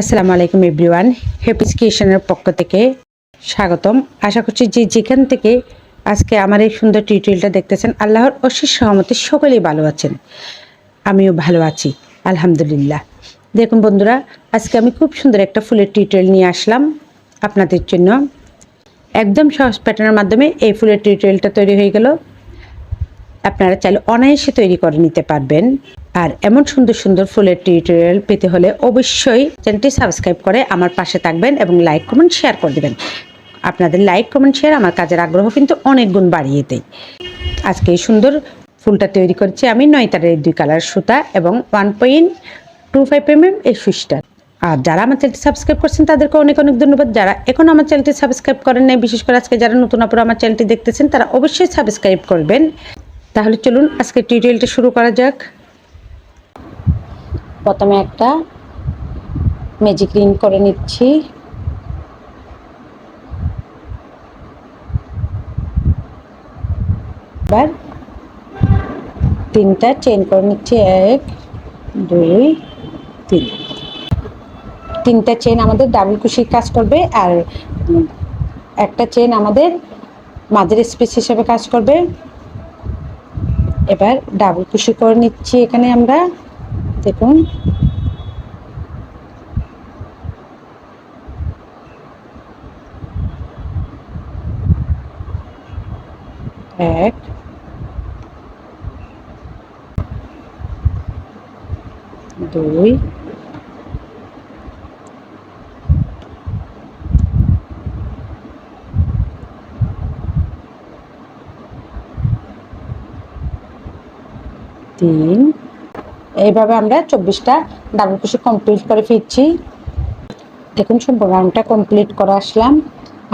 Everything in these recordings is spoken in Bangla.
আসসালামু আলাইকুম এভরিওয়ান হ্যাপিস ক্রিয়েশনের পক্ষ থেকে স্বাগতম। আশা করছি যে যেখান থেকে আজকে আমার এই সুন্দর টিউটোরিয়ালটা দেখতেছেন, আল্লাহর অশেষ সহমতে সকলেই ভালো আছেন। আমিও ভালো আছি, আলহামদুলিল্লাহ। দেখুন বন্ধুরা, আজকে আমি খুব সুন্দর একটা ফুলের টিউটোরিয়াল নিয়ে আসলাম আপনাদের জন্য। একদম সহজ প্যাটার্নের মাধ্যমে এই ফুলের টিউটোরিয়ালটা তৈরি হয়ে গেল। আপনারা চাইলে অনায়াসে তৈরি করে নিতে পারবেন। আর এমন সুন্দর সুন্দর ফুলের টিউটোরিয়াল পেতে হলে অবশ্যই চ্যানেলটি সাবস্ক্রাইব করে আমার পাশে থাকবেন এবং লাইক কমেন্ট শেয়ার করে দেবেন। আপনাদের লাইক কমেন্ট শেয়ার আমার কাজের আগ্রহ কিন্তু অনেক গুণ বাড়িয়ে দেয়। আজকে এই সুন্দর ফুলটা তৈরি করছি আমি নয় তারের দুই কালার সুতা এবং one point two five M M এই সুইচটা। আর যারা আমার চ্যানেলটি সাবস্ক্রাইব করছেন, তাদেরকে অনেক অনেক ধন্যবাদ। যারা এখন আমার চ্যানেলটি সাবস্ক্রাইব করেন নাই, বিশেষ করে আজকে যারা নতুন অপর আমার চ্যানেলটি দেখতেছেন, তারা অবশ্যই সাবস্ক্রাইব করবেন। তাহলে চলুন আজকে টিউটোরিয়ালটা শুরু করা যাক। প্রথমে একটা ম্যাজিক রিং করে নিচ্ছি। এবার তিনটা চেন করে নিচ্ছি, এক, দুই, তিন। তিনটা চেন আমাদের ডাবল কুশির কাজ করবে আর একটা চেন আমাদের মাঝের স্পেস হিসেবে কাজ করবে। এবার ডাবল কুশি করে নিচ্ছি এখানে আমরা। দেখুন এক দুই তিন এইভাবে আমরা চব্বিশটা ডাবল কুশি কমপ্লিট করে ফিরছি। দেখুন সম্পূর্ণ রাউন্ডটা কমপ্লিট করে আসলাম।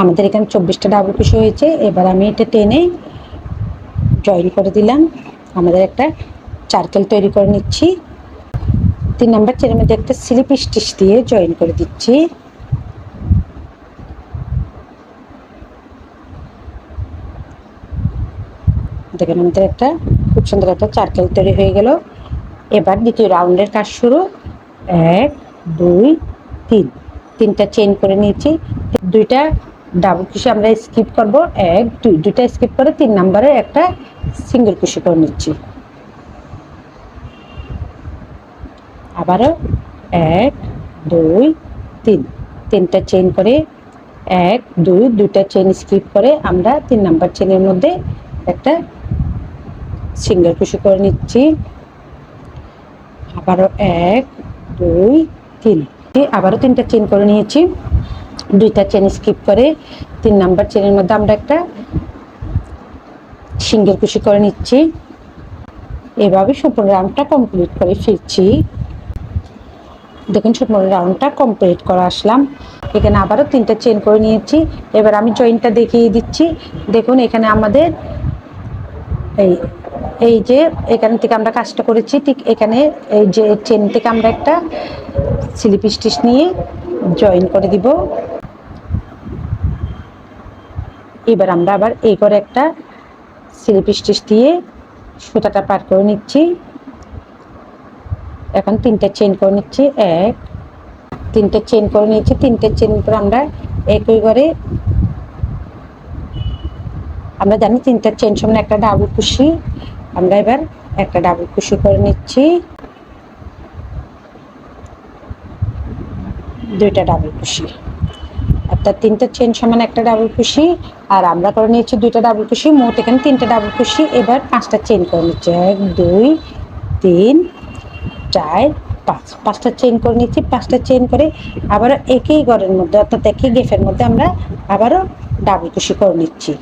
আমাদের এখানে চব্বিশটা ডাবল কুশি হয়েছে। এবার আমি এটা টেনে জয়েন করে দিলাম। আমাদের একটা চার্কেল তৈরি করে নিচ্ছি। তিন নাম্বার চেনের মধ্যে একটা স্লিপ স্টিচ দিয়ে জয়েন করে দিচ্ছি। দেখেন, আমাদের একটা খুব সুন্দর একটা চার্কেল তৈরি হয়ে গেল। এবার দ্বিতীয় রাউন্ডের কাজ শুরু। এক, দুই, তিন। তিনটা চেন করে নিয়েছি। দুইটা ডাবল কুশি আমরা স্কিপ করব। এক, দুই। দুইটা স্কিপ করে তিন নাম্বারে একটা সিঙ্গেল কুশি করে নিচ্ছি। আবারও এক, দুই, তিন। তিনটা চেন করে এক, দুই, দুইটা চেন স্কিপ করে আমরা তিন নাম্বার চেনের মধ্যে একটা সিঙ্গেল কুশি করে নিচ্ছি। আবারও এক, দুই, তিন। আবারও তিনটা চেন করে নিয়েছি। দুইটা চেন স্কিপ করে তিন নাম্বার চেনের মধ্যে আমরা একটা সিঙ্গেল কুশি করে নিচ্ছি। এভাবে সম্পূর্ণ রাউন্ডটা কমপ্লিট করে ফিরছি দেখুন, সম্পূর্ণ রাউন্ডটা কমপ্লিট করে আসলাম। এখানে আবারও তিনটা চেন করে নিয়েছি। এবার আমি জয়েন্টটা দেখিয়ে দিচ্ছি। দেখুন, এখানে আমাদের এই এই যে এখান থেকে আমরা কাজটা করেছি, ঠিক এখানে এই যে চেন থেকে আমরা একটা স্লিপ স্টিচ নিয়ে জয়েন করে দিব। এবার আমরা আবার এই করে একটা স্লিপ স্টিচ দিয়ে সুতাটা পার করে নিচ্ছি। এখন তিনটা চেন করে নিচ্ছি, এক। তিনটে চেন করে নিয়েছি, তিনটে চেন করে আমরা একই করে আমরা জানি তিনটা চেন সমান একটা ডাবল কুশি আমরা এবার একটা ডাবল কুশি করে নিচ্ছি। দুইটা ডাবল কুশি অর্থাৎ তিনটা চেন সমান একটা ডাবল কুশি আর আমরা করে নিয়েছি দুইটা ডাবল কুশি মোট এখানে তিনটা ডাবল কুশি এবার পাঁচটা চেন করে নিচ্ছি। এক, দুই, তিন, চার, পাঁচ। পাঁচটা চেন করে নিচ্ছি, পাঁচটা চেন করে আবারও একই ঘরের মধ্যে, অর্থাৎ একই গেফের মধ্যে আমরা আবারও ডাবল কুশি করে নিচ্ছি।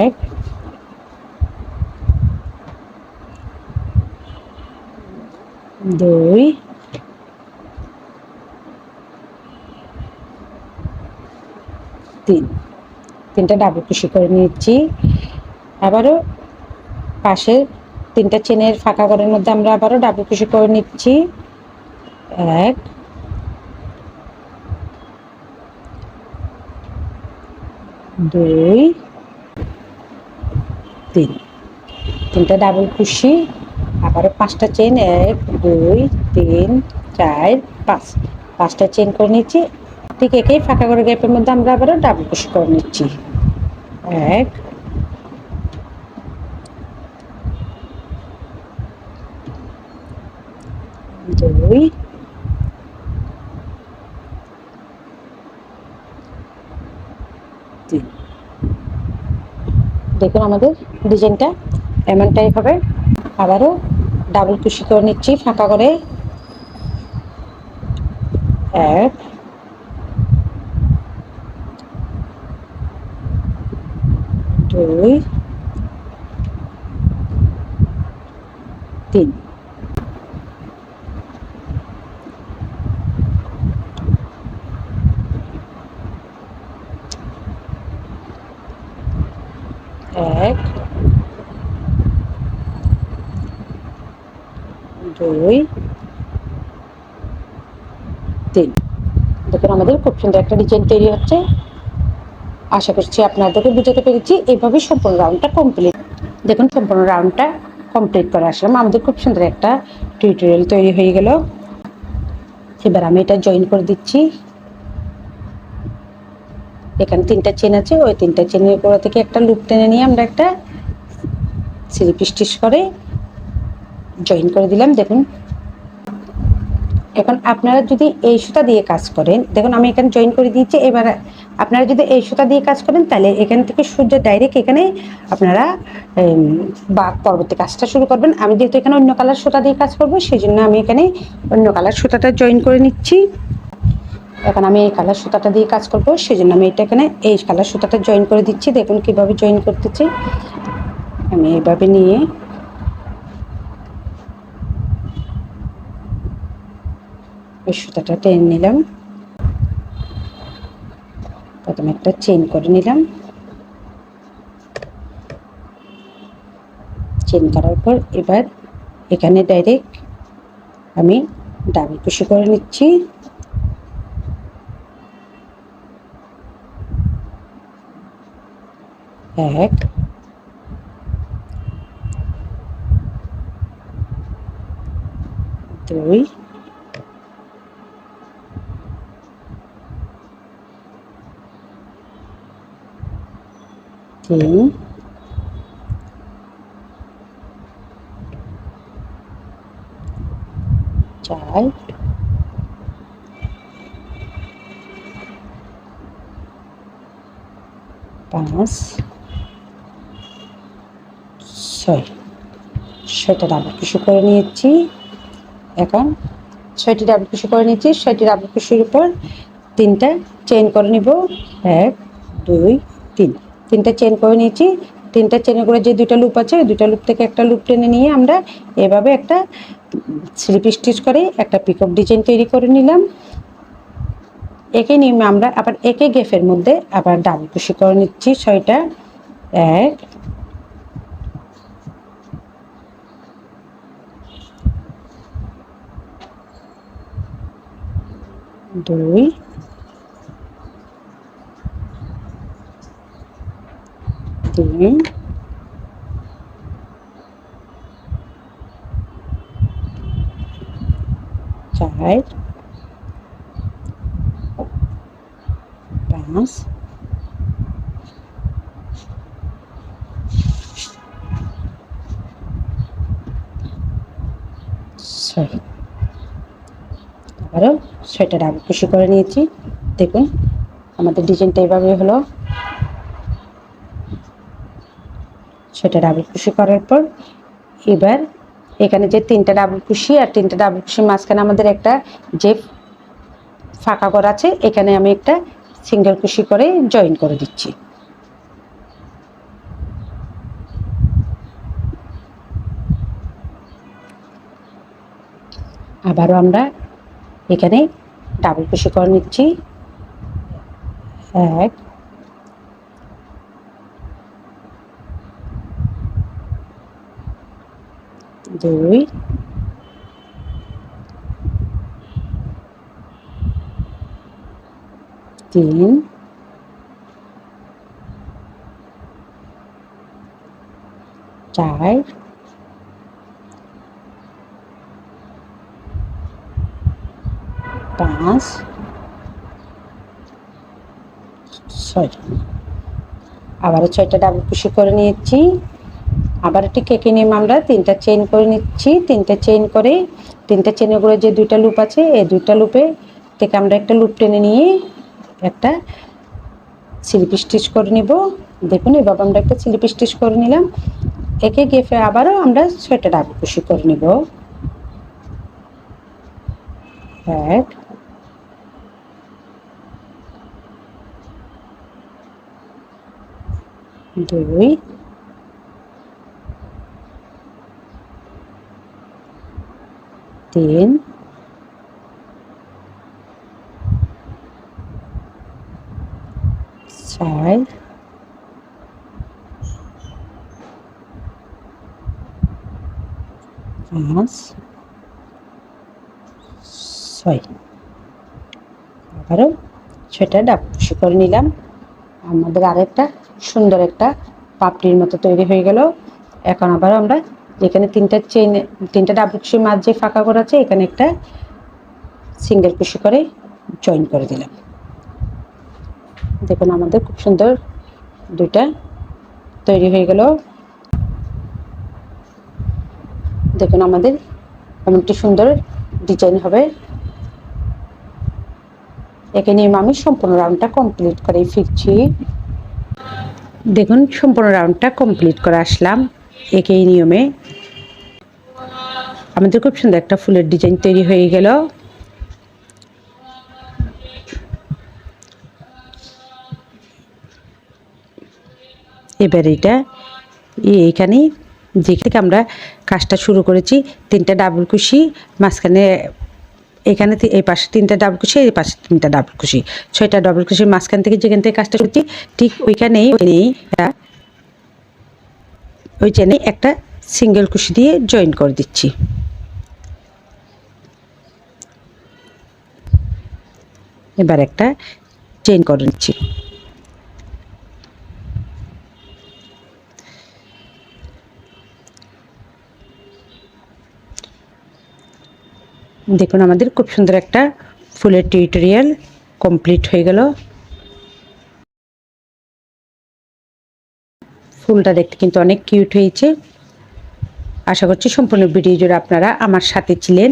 এক দুই। তিন। তিনটা ডাবল কুশি করে নিচ্ছি। আবারও পাশে তিনটা চেনের ফাঁকা ঘরের মধ্যে আমরা আবারও ডাবল কুশি করে নিচ্ছি। এক। দুই। তিন। তিনটা ডাবল কুশি আবারও পাঁচটা চেন এক, দুই, তিন, চার, পাঁচ। পাঁচটা চেন করে নিচ্ছি। ঠিক একেই ফাঁকা করে গ্যাপের মধ্যে আমরা আবারও ডাবল কুশি করে নিচ্ছি। এক। দুই। দেখুন আমাদের ডিজাইনটা এমনটাই হবে। আবারও ডাবল কুশি করে নিচ্ছি ফাঁকা করে। এক। দুই। তিন এক দুই তিন দেখুন আমাদের খুব সুন্দর একটা ডিজাইন তৈরি হচ্ছে। আশা করছি আপনাদেরকে বুঝাতে পেরেছি। এইভাবে সম্পূর্ণ রাউন্ডটা কমপ্লিট দেখুন, সম্পূর্ণ রাউন্ডটা কমপ্লিট করে আসলাম। আমাদের খুব সুন্দর একটা টিউটোরিয়াল তৈরি হয়ে গেল। এবার আমি এটা জয়েন করে দিচ্ছি। এখানে তিনটা চেন আছে। ওই তিনটা চেনের গোড়া থেকে একটা লুপ টেনে নিয়ে আমরা একটা স্লিপ স্টিচ করে জয়েন করে দিলাম। দেখুন এখন আপনারা যদি এই সুতা দিয়ে কাজ করেন, দেখুন আমি এখানে জয়েন করে দিয়েছি, এবার আপনারা যদি এই সুতা দিয়ে কাজ করেন, তাহলে এখান থেকে সূর্য ডাইরেক্ট এখানে আপনারা বা পরবর্তী কাজটা শুরু করবেন। আমি যেহেতু এখানে অন্য কালার সুতা দিয়ে কাজ করব সেই জন্য আমি এখানে অন্য কালার সুতাটা জয়েন করে নিচ্ছি। এখন আমি এই কালার সুতাটা দিয়ে কাজ করব সেই জন্য আমি এটা এখানে এই কালার সুতাটা জয়েন করে দিচ্ছি। দেখুন কীভাবে জয়েন করতেছি। আমি এইভাবে নিয়ে ওই সুতাটা টেনে নিলাম। প্রথমে একটা চেন করে নিলাম। চেন করার পর এবার এখানে ডাইরেক্ট আমি ডাবল কুশি করে নিচ্ছি। এক। দুই। তিন চার পাঁচ ছয়। ছয়টা ডাবল কুশি করে নিয়েছি। এখন ছয়টি ডাবল কুশি করে নিয়েছি। ছয়টি ডাবল কুশির উপর তিনটা চেন করে নিব। এক, দুই, তিন। তিনটা চেন করে নিয়েছি। তিনটা চেনে করে যে দুইটা লুপ আছে, ওই দুইটা লুপ থেকে একটা লুপ টেনে নিয়ে আমরা এভাবে একটা স্লিপ স্টিচ করে একটা পিকআপ ডিজাইন তৈরি করে নিলাম। একে নিয়ে আমরা আবার একে গেফের মধ্যে আবার ডাবল কুশি করে নিচ্ছি ছয়টা। এক, দুই তিন চার। পাঁচ। ছয়। আবারও ছয়টা ডাবল কুশি করে নিয়েছি। দেখুন, আমাদের ডিজাইনটা এইভাবে হলো। সেটা ডাবল কুশি করার পর এবার এখানে যে তিনটা ডাবল কুশি আর তিনটা ডাবল কুশির মাঝখানে আমাদের একটা যে ফাঁকা করা আছে, এখানে আমি একটা সিঙ্গেল কুশি করে জয়েন করে দিচ্ছি। আবারও আমরা এখানে ডাবল কুশি করে নিচ্ছি। এক দুই। তিন। চার। পাঁচ। ছয়। আবারও ছয়টা ডাবল পুষি করে নিয়েছি। আবার একটি কেকে নিয়ে আমরা তিনটা চেইন করে নিচ্ছি। তিনটা চেইন করে, তিনটা চেনের করে যে দুইটা লুপ আছে, এই দুইটা লুপে থেকে আমরা একটা লুপ টেনে নিয়ে একটা স্লিপ স্টিচ করে নিব। দেখুন, এভাবে আমরা একটা স্লিপ স্টিচ করে নিলাম। একে গেফে আবারও আমরা ছয়টা ডাবল কুশি করে নিব। এক, দুই তিন। চার। পাঁচ। ছয়। আবারও ছয়টা ডাব করে নিলাম। আমাদের আরেকটা সুন্দর একটা পাপড়ির মতো তৈরি হয়ে গেল। এখন আবার আমরা এখানে তিনটা চেন তিনটা ডাবল কুশির মাছ যে ফাঁকা করা আছে, এখানে একটা সিঙ্গেল কুশি করে জয়েন করে দিলাম। দেখুন আমাদের খুব সুন্দর দুইটা তৈরি হয়ে গেল। দেখুন আমাদের এমনটি সুন্দর ডিজাইন হবে। একে নিয়ে আমি সম্পূর্ণ রাউন্ডটা কমপ্লিট করে ফিরছি। দেখুন, সম্পূর্ণ রাউন্ডটা কমপ্লিট করে আসলাম। একই নিয়মে আমাদের খুব সুন্দর একটা ফুলের ডিজাইন তৈরি হয়ে গেল। এবার এটা এইখানে যেখান থেকে আমরা কাজটা শুরু করেছি, তিনটা ডাবল কুশি, মাঝখানে এখানে এই পাশে তিনটা ডাবল কুশি, এই পাশে তিনটা ডাবল কুশি। ছয়টা ডাবল কুশির মাঝখান থেকে যেখান থেকে কাজটা করছি, ঠিক ওইখানেই ওইখানেই একটা ওই চেনে একটা সিঙ্গেল কুশি দিয়ে জয়েন করে দিচ্ছি। এবার একটা চেইন করে নিচ্ছি। দেখুন, আমাদের খুব সুন্দর একটা ফুলের টিউটোরিয়াল কমপ্লিট হয়ে গেল। ফুলটা দেখতে কিন্তু অনেক কিউট হয়েছে। আশা করছি সম্পূর্ণ ভিডিও জুড়ে আপনারা আমার সাথে ছিলেন।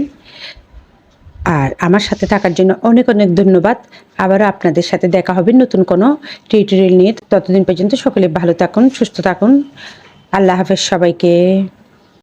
আর আমার সাথে থাকার জন্য অনেক অনেক ধন্যবাদ। আবারও আপনাদের সাথে দেখা হবে নতুন কোনো টিউটোরিয়াল নিয়ে। ততদিন পর্যন্ত সকলে ভালো থাকুন, সুস্থ থাকুন। আল্লাহ হাফেজ সবাইকে।